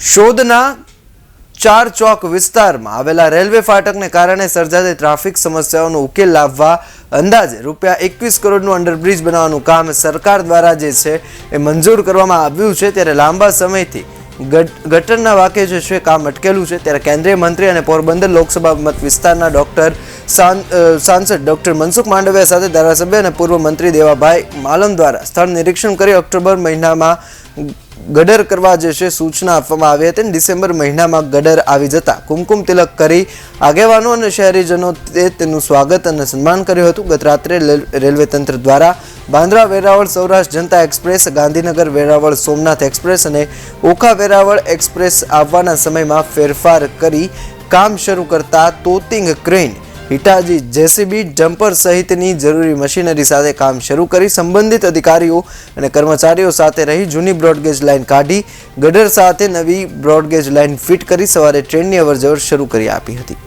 શોધના ચાર ચોક વિસ્તારમાં આવેલા રેલવે ફાટકને કારણે સર્જાતી ટ્રાફિક સમસ્યાઓનો ઉકેલ લાવવા અંદાજે રૂપિયા એકવીસ કરોડનું અંડરબ્રિજ બનાવવાનું કામ સરકાર દ્વારા જે છે એ મંજૂર કરવામાં આવ્યું છે. ત્યારે લાંબા સમયથી ગટ- ગટરના વાકે જે છે કામ અટકેલું છે. ત્યારે કેન્દ્રીય મંત્રી અને પોરબંદર લોકસભા મત વિસ્તારના ડોક્ટર સાંસદ ડોક્ટર મનસુખ માંડવિયા સાથે ધારાસભ્ય અને પૂર્વ મંત્રી દેવાભાઈ માલમ દ્વારા સ્થળ નિરીક્ષણ કરી ઓક્ટોબર મહિનામાં ગડર કરવા જે છે, સૂચના આપવામાં આવી હતી ડિસેમ્બર મહિનામાં ગડર આવી જતા. કુમકુમ તિલક કરી આગેવાનો અને શહેરીજનો તેનું સ્વાગત અને સન્માન કર્યું હતું. ગત રાત્રે રેલ- રેલવે તંત્ર દ્વારા બાંદ્રા વેરાવળ સૌરાષ્ટ્ર જનતા એક્સપ્રેસ, ગાંધીનગર વેરાવળ સોમનાથ એક્સપ્રેસ અને ઓખા વેરાવળ એક્સપ્રેસ આવવાના સમયમાં ફેરફાર કરી કામ શરૂ કરતા તોતિંગ ક્રેન હિટાજી જેસીબી ડમ્પર સહિતની જરૂરી મશીનરી સાથે કામ શરૂ કરી સંબંધિત અધિકારીઓ અને કર્મચારીઓ સાથે રહી જૂની બ્રોડગેજ લાઇન કાઢી ગડર સાથે નવી બ્રોડગેજ લાઇન ફિટ કરી સવારે ટ્રેનની અવરજવર શરૂ કરી આપી હતી.